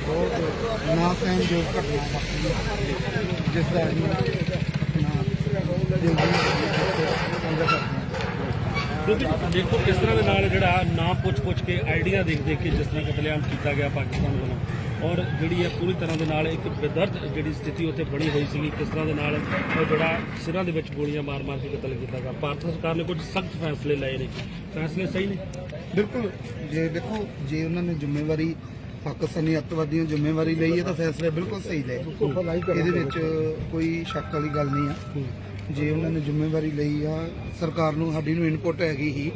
ਬਹੁਤ ਨਾ ਸਹਿਣਯੋਗ ਘਟਨਾ ਵਾਪਰੀ ਹੈ, ਜਿਸ ਦਾ ਅਸੀਂ ਆਪਣਾ ਦਿਲ ਦੀ ਸਾਂਝਾ ਕਰਦੇ ਹਾਂ ਕਿਉਂਕਿ ਦੇਖੋ ਕਿਸ ਤਰ੍ਹਾਂ ਦੇ ਨਾਲ ਜਿਹੜਾ ਨਾ ਪੁੱਛ-ਪੁੱਛ ਕੇ ਆਈਡੀਆ ਦੇਖ ਦੇਖ ਕੇ ਜਿਸ ਤਰ੍ਹਾਂ ਕਤਲੇਆਮ ਕੀਤਾ ਗਿਆ ਪਾਕਿਸਤਾਨ ਵੱਲੋਂ ਔਰ ਜਿਹੜੀ ਹੈ ਪੂਰੀ ਤਰ੍ਹਾਂ ਦੇ ਨਾਲ ਇੱਕ ਬੇਦਰਦ ਜਿਹੜੀ ਸਥਿਤੀ ਉੱਥੇ ਬਣੀ ਹੋਈ ਸੀਗੀ, ਕਿਸ ਤਰ੍ਹਾਂ ਦੇ ਨਾਲ ਉਹ ਜਿਹੜਾ ਸਿਰਾਂ ਦੇ ਵਿੱਚ ਗੋਲੀਆਂ ਮਾਰ-ਮਾਰ ਕੇ ਕਤਲ ਕੀਤਾ ਗਿਆ। ਭਾਰਤ ਸਰਕਾਰ ਨੇ ਕੁਝ ਸਖਤ ਫੈਸਲੇ ਲਏ ਨੇ। ਫੈਸਲੇ ਸਹੀ ਨੇ? ਬਿਲਕੁਲ। ਜੇ ਦੇਖੋ, ਜੇ ਉਹਨਾਂ ਨੇ ਜ਼ਿੰਮੇਵਾਰੀ, ਪਾਕਿਸਤਾਨੀ ਅੱਤਵਾਦੀਆਂ ਜ਼ਿੰਮੇਵਾਰੀ ਲਈ ਹੈ ਤਾਂ ਫੈਸਲੇ ਬਿਲਕੁਲ ਸਹੀ ਲਏ। ਇਹਦੇ ਵਿੱਚ ਕੋਈ ਸ਼ੱਕ ਵਾਲੀ ਗੱਲ ਨਹੀਂ ਆ। ਜੇ ਉਹਨਾਂ ਨੇ ਜ਼ਿੰਮੇਵਾਰੀ ਲਈ ਆ, ਸਰਕਾਰ ਨੂੰ ਸਾਡੀ ਨੂੰ ਇਨਪੁਟ ਹੈਗੀ ਹੀ।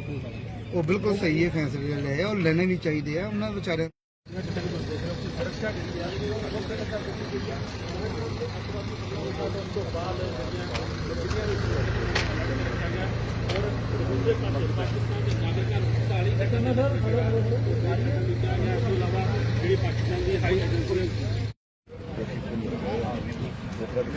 ਉਹ ਬਿਲਕੁਲ ਸਹੀ ਹੈ, ਫੈਸਲੇ ਲਏ ਔਰ ਲੈਣੇ ਵੀ ਚਾਹੀਦੇ ਆ। ਉਹਨਾਂ ਵਿਚਾਰਿਆਂ ਜਿਹੜੀ ਪਾਕਿਸਤਾਨ ਦੀ ਹਾਈ ਏਜੰਸੀ ਨੇ ਘਰੋਂ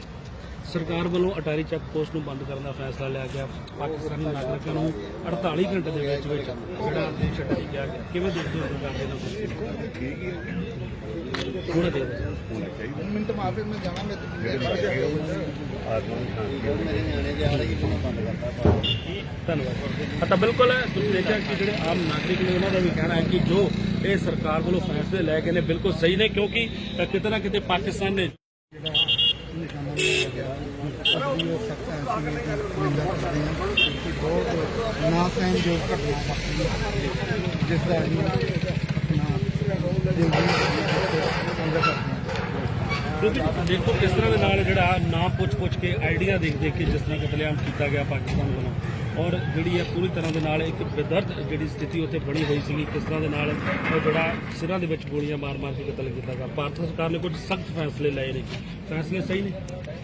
ਨੂੰ ਸਰਕਾਰ ਵੱਲੋਂ ਅਟਾਰੀ ਚੈੱਕ ਪੋਸਟ ਨੂੰ ਬੰਦ ਕਰਨ ਦਾ ਫੈਸਲਾ ਲਿਆ ਗਿਆ। ਪਾਕਿਸਤਾਨੀ ਨਾਗਰਿਕਾਂ ਨੂੰ 48 ਘੰਟੇ ਦੇ ਵਿੱਚ ਵਿੱਚ ਜਿਹੜਾ ਦੇਸ਼ ਛੱਡਣ ਗਿਆ। ਕਿਵੇਂ ਦੇਖਦੇ ਹੋ ਸਰਕਾਰ ਦੇ ਨਾਲ? ਠੀਕ ਹੀ ਹੈ, ਹੁਣ ਦੇ ਮਿੰਟ ਮਾਫੀ ਮੈਂ ਜਾਣਾ ਮੈਂ ਗਏ ਮੇਰੇ ਨਿਆਣੇ ਦੇ ਆ ਰਹੀ ਨੂੰ ਬੰਦ ਕਰਤਾ ਧੰਨਵਾਦ। ਹਾਂ ਤਾਂ ਬਿਲਕੁਲ ਹੈ ਤੁਸੀਂ ਦੇਖਿਆ ਕਿ ਜਿਹੜੇ ਆਮ ਨਾਗਰਿਕ ਨੇ ਉਹਨਾਂ ਦਾ ਵੀ ਕਹਿਣਾ ਹੈ ਕਿ ਜੋ ਇਹ ਸਰਕਾਰ ਵੱਲੋਂ ਫੈਸਲੇ ਲੈ ਕੇ ਨੇ ਬਿਲਕੁਲ ਸਹੀ ਨੇ ਕਿਉਂਕਿ ਕਿਤੇ ਨਾ ਕਿਤੇ ਪਾਕਿਸਤਾਨ ਨੇ ਬਹੁਤ ਨਾ ਸਹਿਣਯੋਗ ਘਟਨਾ ਵਾਪਰੀ ਜਿਸ ਦਾ ਅਸੀਂ ਆਪਣਾ ਦਿਲ ਦੀ ਦੇਖੋ ਕਿਸ ਤਰ੍ਹਾਂ ਦੇ ਨਾਲ ਜਿਹੜਾ ਨਾ ਪੁੱਛ-ਪੁੱਛ ਕੇ ਆਈਡੀਆ ਦੇਖ ਦੇਖ ਕੇ ਜਿਸ ਤਰ੍ਹਾਂ ਕਤਲੇਆਮ ਕੀਤਾ ਗਿਆ ਪਾਕਿਸਤਾਨ ਵੱਲੋਂ। ਔਰ ਜਿਹੜੀ ਹੈ ਪੂਰੀ ਤਰ੍ਹਾਂ ਦੇ ਨਾਲ ਇੱਕ ਬੇਦਰਦ ਜਿਹੜੀ ਸਥਿਤੀ ਉੱਥੇ ਬਣੀ ਹੋਈ ਸੀਗੀ, ਕਿਸ ਤਰ੍ਹਾਂ ਦੇ ਨਾਲ ਉਹ ਜਿਹੜਾ ਸਿਰਾਂ ਦੇ ਵਿੱਚ ਗੋਲੀਆਂ ਮਾਰ-ਮਾਰ ਕੇ ਕਤਲ ਕੀਤਾ ਗਿਆ। ਭਾਰਤ ਸਰਕਾਰ ਨੇ ਕੁਝ ਸਖਤ ਫੈਸਲੇ ਲਏ ਨੇ। ਫੈਸਲੇ ਸਹੀ ਨੇ?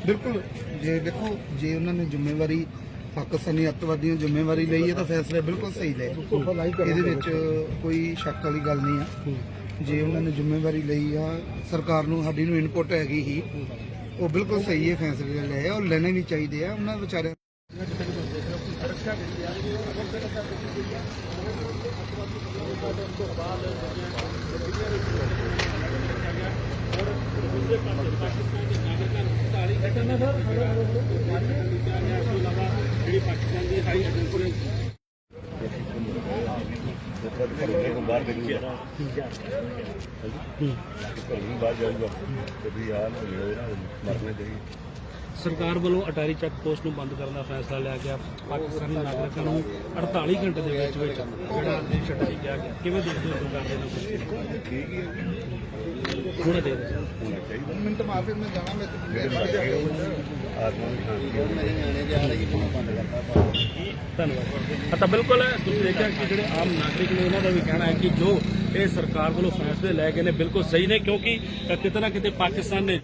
ਬਿਲਕੁਲ। ਜੇ ਦੇਖੋ, ਜੇ ਉਹਨਾਂ ਨੇ ਜ਼ਿੰਮੇਵਾਰੀ, ਪਾਕਿਸਤਾਨੀ ਅੱਤਵਾਦੀਆਂ ਜ਼ਿੰਮੇਵਾਰੀ ਲਈ ਹੈ ਤਾਂ ਫੈਸਲੇ ਬਿਲਕੁਲ ਸਹੀ ਲਏ। ਇਹਦੇ ਵਿੱਚ ਕੋਈ ਸ਼ੱਕ ਵਾਲੀ ਗੱਲ ਨਹੀਂ ਆ। ਜੇ ਉਹਨਾਂ ਨੇ ਜ਼ਿੰਮੇਵਾਰੀ ਲਈ ਆ, ਸਰਕਾਰ ਨੂੰ ਸਾਡੀ ਨੂੰ ਇਨਪੁਟ ਹੈਗੀ ਹੀ। ਉਹ ਬਿਲਕੁਲ ਸਹੀ ਹੈ, ਫੈਸਲੇ ਲਏ ਆ ਲੈਣੇ ਵੀ ਚਾਹੀਦੇ ਆ। ਉਹਨਾਂ ਵਿਚਾਰਿਆਂ ਬਾਹਰ ਦੇਖੀਏ ਘਰੋਂ ਨੂੰ ਬਾਹਰ ਜਾਊਗਾ ਕਦੀ ਹਾਲ ਹੋ ਗਿਆ ਮਰਨੇ ਚਾਹੀਏ ਸਰਕਾਰ ਵੱਲੋਂ ਅਟਾਰੀ ਚੈੱਕ ਪੋਸਟ ਨੂੰ ਬੰਦ ਕਰਨ ਦਾ ਫੈਸਲਾ ਲਿਆ ਗਿਆ। ਪਾਕਿਸਤਾਨੀ ਨਾਗਰਿਕਾਂ ਨੂੰ 48 ਘੰਟੇ ਦੇ ਵਿੱਚ ਵਿੱਚ ਜਿਹੜਾ ਦੇਸ਼ ਛੱਡਣ ਗਿਆ ਗਿਆ। ਕਿਵੇਂ ਦੇਖਦੇ ਹੋ ਸਰਕਾਰ ਦੇ ਨਾਲ ਠੀਕ ਹੀ ਹੈ, ਹੋਣਾ ਚਾਹੀਦਾ ਮਿੰਟ ਮਾਫੀ ਮੈਂ ਜਾਣਾ ਮੈਂ ਆਤਮਾ ਨੂੰ ਸ਼ਾਂਤੀ ਹੋਵੇ ਮੇਰੇ ਨਿਆਣੇ ਰਹੀ ਨੂੰ ਬੰਦ ਕਰਤਾ ਧੰਨਵਾਦ। ਤਾਂ ਬਿਲਕੁਲ ਤੁਸੀਂ ਦੇਖਿਆ ਕਿ ਜਿਹੜੇ ਆਮ ਨਾਗਰਿਕ ਨੇ ਉਹਨਾਂ ਦਾ ਵੀ ਕਹਿਣਾ ਹੈ ਕਿ ਜੋ ਇਹ ਸਰਕਾਰ ਵੱਲੋਂ ਫੈਸਲੇ ਲੈ ਗਏ ਨੇ ਬਿਲਕੁਲ ਸਹੀ ਨੇ ਕਿਉਂਕਿ ਕਿਤੇ ਨਾ ਕਿਤੇ ਪਾਕਿਸਤਾਨ ਨੇ